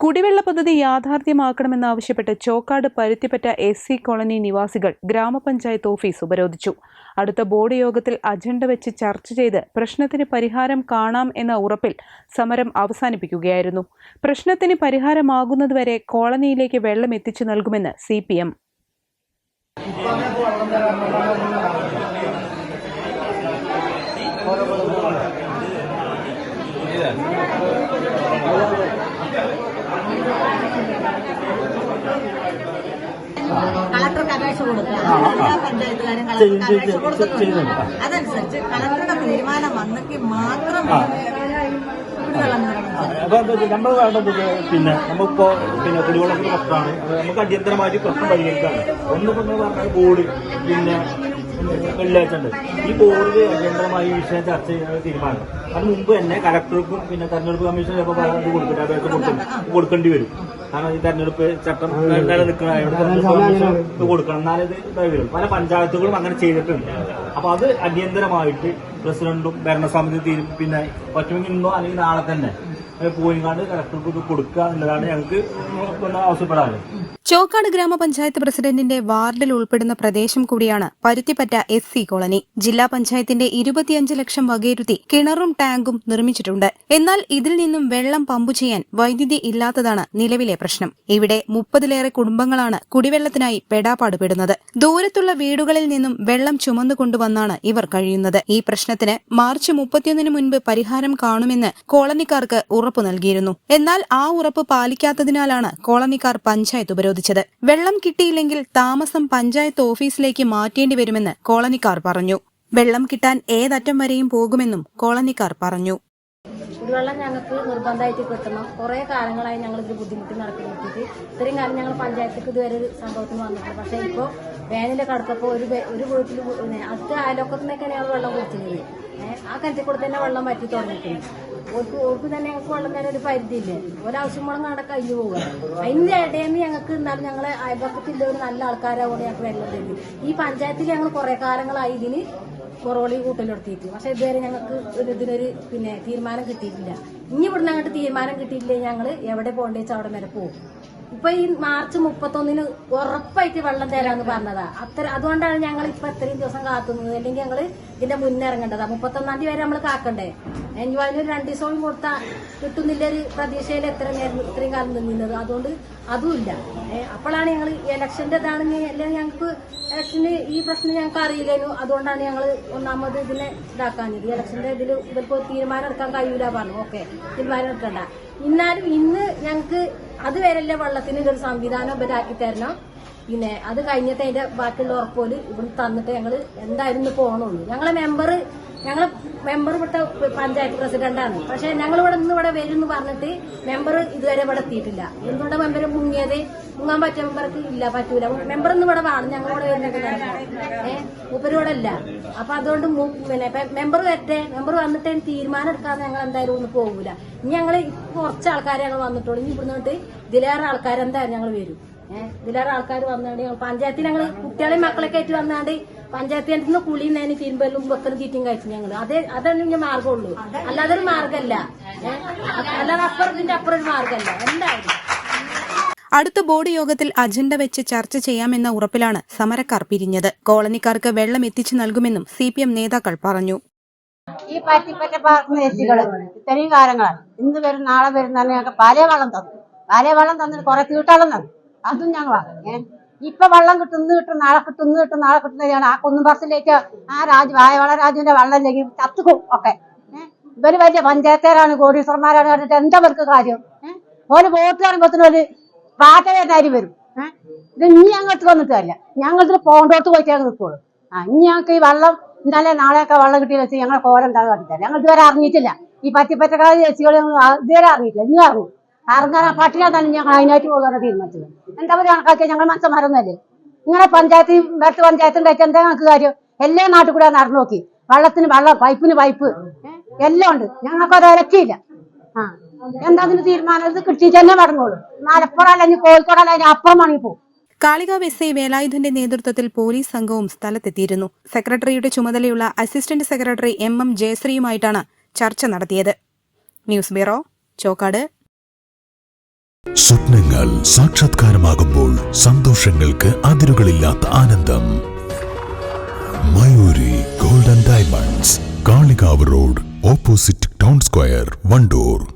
കുടിവെള്ള പദ്ധതി യാഥാർത്ഥ്യമാക്കണമെന്നാവശ്യപ്പെട്ട് Chokkad Paruthippatta S C colony നിവാസികൾ ഗ്രാമപഞ്ചായത്ത് ഓഫീസ് ഉപരോധിച്ചു. അടുത്ത ബോർഡ് യോഗത്തിൽ അജണ്ട വെച്ച് ചർച്ച ചെയ്ത് പ്രശ്നത്തിന് പരിഹാരം കാണാം എന്ന ഉറപ്പിൽ സമരം അവസാനിപ്പിക്കുകയായിരുന്നു. പ്രശ്നത്തിന് പരിഹാരമാകുന്നതുവരെ കോളനിയിലേക്ക് വെള്ളം എത്തിച്ചു നൽകുമെന്ന് സി പി എം. കളക്ടർക്ക് അപേക്ഷ കൊടുക്കുക. എല്ലാ പഞ്ചായത്തുകാരും കളക്ടർക്ക് അപേക്ഷ കൊടുത്തിട്ടുണ്ട് അതനുസരിച്ച് കളക്ടറുടെ തീരുമാനം വന്നെങ്കിൽ മാത്രം കുടിവെള്ളം നിർമ്മിച്ചത് അപ്പൊ എന്താ വെച്ചാൽ നമ്മൾ വേണ്ടത് പിന്നെ നമുക്കിപ്പോ പിന്നെ കുടിവെള്ളത്തിന്റെ പ്രശ്നമാണ്. നമുക്ക് അടിയന്തരമായിട്ട് പ്രശ്നം പരിഹരിക്കാണ്. ഒന്നിപ്പോ പറഞ്ഞ ബോർഡ് പിന്നെ വെള്ളിയാഴ്ച ഉണ്ട് ഈ ബോർഡിൽ അടിയന്തരമായി ഈ വിഷയം ചർച്ച ചെയ്യാൻ തീരുമാനം. അത് മുമ്പ് തന്നെ കലക്ടർക്കും പിന്നെ തെരഞ്ഞെടുപ്പ് കമ്മീഷനും ചിലപ്പോൾ ഇത് കൊടുക്കില്ല അപേക്ഷ കൊടുക്കും കൊടുക്കേണ്ടി വരും. കാരണം ഈ തെരഞ്ഞെടുപ്പ് ചട്ടം ഇത് കൊടുക്കണം. എന്നാലേ ഇത് വരും. പല പഞ്ചായത്തുകളും അങ്ങനെ ചെയ്തിട്ടുണ്ട്. അപ്പൊ അത് അടിയന്തരമായിട്ട് പ്രസിഡന്റും ഭരണസമിതി തീരും പിന്നെ പറ്റുമെങ്കിൽ ഇന്നോ അല്ലെങ്കിൽ നാളെ തന്നെ. പോയിങ്ങാണ്ട് കലക്ടർക്ക് ഇത് കൊടുക്കുക എന്നുള്ളതാണ് ഞങ്ങൾക്ക് ആവശ്യപ്പെടാറ്. ചോക്കാട് ഗ്രാമപഞ്ചായത്ത് പ്രസിഡന്റിന്റെ വാർഡിൽ ഉൾപ്പെടുന്ന പ്രദേശം കൂടിയാണ് പരുത്തിപ്പറ്റ എസ് സി കോളനി. ജില്ലാ പഞ്ചായത്തിന്റെ ഇരുപത്തിയഞ്ച് ലക്ഷം വകയിരുത്തി കിണറും ടാങ്കും നിർമ്മിച്ചിട്ടുണ്ട്. എന്നാൽ ഇതിൽ നിന്നും വെള്ളം പമ്പു ചെയ്യാൻ വൈദ്യുതി ഇല്ലാത്തതാണ് നിലവിലെ പ്രശ്നം. ഇവിടെ മുപ്പതിലേറെ കുടുംബങ്ങളാണ് കുടിവെള്ളത്തിനായി പെടാപ്പാടുപെടുന്നത് ദൂരത്തുള്ള വീടുകളിൽ നിന്നും വെള്ളം ചുമന്നുകൊണ്ടുവന്നാണ് ഇവർ കഴിയുന്നത്. ഈ പ്രശ്നത്തിന് മാർച്ച് മുപ്പത്തിയൊന്നിന് മുൻപ് പരിഹാരം കാണുമെന്ന് കോളനിക്കാർക്ക് ഉറപ്പു നൽകിയിരുന്നു. എന്നാൽ ആ ഉറപ്പ് പാലിക്കാത്തതിനാലാണ് കോളനിക്കാർ പഞ്ചായത്ത് ഉപരോധിച്ചത് വെള്ളം കിട്ടിയില്ലെങ്കിൽ താമസം പഞ്ചായത്ത് ഓഫീസിലേക്ക് മാറ്റേണ്ടി വരുമെന്ന് കോളനിക്കാർ പറഞ്ഞു. വെള്ളം കിട്ടാൻ ഏതറ്റം വരെയും പോകുമെന്നും കോളനിക്കാർ പറഞ്ഞു. കുടിവെള്ളം ഞങ്ങൾക്ക് നിർബന്ധമായിട്ട് കിട്ടണം. കുറേ കാലങ്ങളായി ഞങ്ങൾ ഇത് ബുദ്ധിമുട്ടി നടക്കുന്നിട്ട് ഇത്രയും കാലം ഞങ്ങൾ പഞ്ചായത്തേക്ക് ഇതുവരെ ഒരു സംഭവത്തിന് വന്നിട്ടില്ല. പക്ഷേ ഇപ്പോൾ വേനലിൽ കടത്തപ്പോൾ ഒരു ഒരു വീട്ടിൽ അടുത്ത അയലോക്കത്തു ഞങ്ങൾ വെള്ളം കുടിച്ചിരുന്നത് ആ കിണറ്റിൽ കൂടെ തന്നെ വെള്ളം വറ്റി തുടങ്ങിയിട്ടുണ്ട്. ഓർക്ക് ഓർക്ക് തന്നെ ഞങ്ങൾക്ക് വെള്ളം തരാൻ ഒരു പരിധിയില്ലേ? ഒരാവശ്യമുള്ള കണ്ട കഴിഞ്ഞു പോവുക. അതിന്റെ ഇടയിൽ ഞങ്ങൾക്ക് എന്നാലും ഞങ്ങളെ അയൽപക്കത്തില്ല ഒരു നല്ല ആൾക്കാരാവുകൊണ്ട് ഞങ്ങൾക്ക് വെള്ളം തരും ഈ പഞ്ചായത്തിൽ ഞങ്ങൾ കുറെ കാലങ്ങളായി ഇതിന് കൊറോളി കൂട്ടലെടുത്തിട്ട് പക്ഷെ ഇതുവരെ ഞങ്ങൾക്ക് ഇതിനൊരു പിന്നെ തീരുമാനം കിട്ടിയിട്ടില്ല. ഇനി ഇവിടുന്ന് അങ്ങോട്ട് തീരുമാനം കിട്ടിയിട്ടില്ലെങ്കിൽ ഞങ്ങൾ എവിടെ പോകേണ്ടത് അവിടെ വരെ പോകും. ഇപ്പൊ ഈ മാർച്ച് മുപ്പത്തൊന്നിന് ഉറപ്പായിട്ട് വെള്ളം തരാന്ന് പറഞ്ഞതാ. അത്ര അതുകൊണ്ടാണ് ഞങ്ങൾ ഇപ്പൊ ഇത്രയും ദിവസം കാത്തുന്നത്. അല്ലെങ്കിൽ ഞങ്ങൾ ഇതിന്റെ മുന്നിറങ്ങേണ്ടതാ മുപ്പത്തൊന്നാം തീയതി വരെ നമ്മൾ കാക്കണ്ടേ? എനിക്ക് അതിനൊരു രണ്ടു ദിവസവും കൊടുത്താ കിട്ടുന്നില്ല ഒരു പ്രതീക്ഷയിൽ എത്ര നേരം ഇത്രയും കാലം നിന്നത് അതുകൊണ്ട് അതുമില്ല. അപ്പോഴാണ് ഞങ്ങൾ ഇലക്ഷന്റെ ഇതാണെങ്കിൽ അല്ലെങ്കിൽ ഞങ്ങൾക്ക് ഇലക്ഷന് ഈ പ്രശ്നം ഞങ്ങൾക്ക് അറിയില്ലേനു. അതുകൊണ്ടാണ് ഞങ്ങൾ ഒന്നാമത് ഇതിനെ ഇതാക്കാഞ്ഞത്. ഇലക്ഷന്റെ ഇതിൽ ഇവർക്ക് തീരുമാനം എടുക്കാൻ കഴിയൂല പറഞ്ഞു. ഓക്കെ തീരുമാനം എടുക്കണ്ട. എന്നാലും ഇന്ന് ഞങ്ങൾക്ക് അതുവരെയല്ലേ വെള്ളത്തിന് ഇതൊരു സംവിധാനം ഇവരാക്കി തരണം? പിന്നെ അത് കഴിഞ്ഞിട്ട് അതിന്റെ ബാക്കിയുള്ള ഉറപ്പോൽ ഇവിടെ തന്നിട്ട് ഞങ്ങൾ എന്തായിരുന്നു പോകണുള്ളൂ ഞങ്ങളെ മെമ്പർ ഞങ്ങളെ മെമ്പർ ഇവിടുത്തെ പഞ്ചായത്ത് പ്രസിഡന്റാണ് പക്ഷെ ഞങ്ങൾ ഇവിടെ നിന്ന് ഇവിടെ വരും എന്ന് പറഞ്ഞിട്ട് മെമ്പർ ഇതുവരെ ഇവിടെ എത്തിയിട്ടില്ല. എന്തുകൊണ്ടാണ് മെമ്പർ മുങ്ങിയത്? മുങ്ങാൻ പറ്റിയ മെമ്പർക്ക് ഇല്ല പറ്റൂല. മെമ്പർ ഇന്ന് ഇവിടെ വേണം. ഞങ്ങൾ ഇവിടെ വരുന്നത് ഏഹ് മൂപ്പരിവിടെ അല്ല അപ്പൊ അതുകൊണ്ട് പിന്നെ മെമ്പർ വരട്ടെ. മെമ്പർ വന്നിട്ട് തീരുമാനം എടുക്കാതെ ഞങ്ങൾ എന്തായാലും ഒന്നും പോകൂല. ഇനി ഞങ്ങൾ കുറച്ച് ആൾക്കാരെ ഞങ്ങൾ വന്നിട്ടുള്ളൂ. ഇനി ഇവിടുന്ന് ഇതിലേറെ ആൾക്കാർ എന്തായാലും ഞങ്ങൾ വരും. ഏഹ് ഇതിലേറെ ആൾക്കാർ ഞങ്ങൾ പഞ്ചായത്തിൽ ഞങ്ങൾ കുട്ടികളെയും മക്കളെ ആയിട്ട് വന്നാണ്ട് പഞ്ചായത്തിൽ നിന്ന് കുളി നേനെ തിരുമ്പലും വെക്കലും തീറ്റും കഴിച്ചു ഞങ്ങൾ അതേ അതന്നെ ഇനി മാർഗമുള്ളൂ അല്ലാതെ ഒരു മാർഗമല്ല അല്ലാതെ അപ്പുറത്തിന്റെ അപ്പുറം ഒരു മാർഗമല്ല എന്തായാലും. അടുത്ത ബോർഡ് യോഗത്തിൽ അജണ്ട വെച്ച് ചർച്ച ചെയ്യാമെന്ന ഉറപ്പിലാണ് സമരക്കാർ പിരിഞ്ഞത്. കോളനിക്കാർക്ക് വെള്ളം എത്തിച്ചു നൽകുമെന്നും സി നേതാക്കൾ പറഞ്ഞു. ഈ പറ്റിപ്പറ്റ പാർക്കുന്നേശികൾ ഇത്രയും കാലങ്ങളാണ് ഇന്ന് വരും നാളെ വരുന്ന ഞങ്ങൾക്ക് പല വെള്ളം തന്നു. പല വെള്ളം തന്നിട്ട് കുറെ തീട്ടാളം തന്നു അതും ഞങ്ങളാണ് ഏഹ് ഇപ്പൊ വെള്ളം കിട്ടും ഇന്ന് കിട്ടും നാളെ കിട്ടും ഇന്ന് കിട്ടും നാളെ കിട്ടുന്നതാണ് ആ കുന്നും ബസ്സിലേക്ക് ആ രാജു വായവള രാജുവിന്റെ വെള്ളം ഇല്ലെങ്കിൽ ചത്തുക്കും ഒക്കെ ഇവർ വലിയ പഞ്ചായത്തേരാണ് കോടീശ്വരന്മാരാണ് കണ്ടിട്ട് എന്താ അവർക്ക് കാര്യം? ഓര് വോട്ട് പറയുമ്പോഴത്തേനും ഒരു വരുന്നാരി വരും. ഏഹ് ഇത് ഇനി ഞങ്ങൾക്ക് വന്നിട്ട് ഞങ്ങൾ ഞങ്ങൾക്ക് പോണ്ടോട്ട് പോയിട്ടേ നിൽക്കുള്ളൂ. ആ ഇനി ഞങ്ങൾക്ക് ഈ വെള്ളം ഇന്നലെ നാളെയൊക്കെ വെള്ളം കിട്ടിയെന്ന് വെച്ചാൽ ഞങ്ങളെ കോലുണ്ടാകുക കാട്ടിത്തരാം ഞങ്ങൾ ഇതുവരെ അറിഞ്ഞിട്ടില്ല. ഈ പറ്റിപ്പറ്റക്കാരി ചേച്ചികൾ ആ- ഇതുവരെ അറിഞ്ഞിട്ടില്ല. ഇനി അറിഞ്ഞു. ഇറങ്ങാൻ പട്ടിക തന്നെ ഞങ്ങൾ അതിനായിട്ട് പോകാനാണ് തീരുമാനിച്ചത്. എന്താ പറയുക കണക്കാക്കിയാൽ ഞങ്ങൾ മനുഷ്യന്മാരൊന്നല്ലേ ഇങ്ങനെ പഞ്ചായത്ത് വേറെ പഞ്ചായത്ത് ഉണ്ടായിട്ട് എന്താ ഞങ്ങൾക്ക് കാര്യം? എല്ലാ നാട്ടിൽ കൂടെ നടന്നു നോക്കി. വെള്ളത്തിന് വെള്ളം പൈപ്പിന് പൈപ്പ്. എല്ലാം ഉണ്ട്. ഞങ്ങൾക്ക് അത് ഇലക്കിയില്ല ആ. എന്താ അതിന് തീരുമാനം? ഇത് കിട്ടിയിട്ട് തന്നെ പറഞ്ഞോളൂ. മലപ്പുറം അല്ലെങ്കിൽ കോഴിക്കോട് അല്ലെങ്കിൽ അപ്പുറം പോകും കാളികാവ് എസ് ഐ വേലായുധന്റെ നേതൃത്വത്തിൽ പോലീസ് സംഘവും സ്ഥലത്തെത്തിയിരുന്നു. സെക്രട്ടറിയുടെ ചുമതലയുള്ള അസിസ്റ്റന്റ് സെക്രട്ടറി എം എം ജയശ്രീയുമായിട്ടാണ് ചർച്ച നടത്തിയത്. News bureau Chokkad. സ്വപ്നങ്ങൾ സാക്ഷാത്കാരമാകുമ്പോൾ സന്തോഷങ്ങൾക്ക് അതിരുകളില്ലാത്ത ആനന്ദം. Mayuri golden diamonds Kalikavu road opposite town square Wandoor.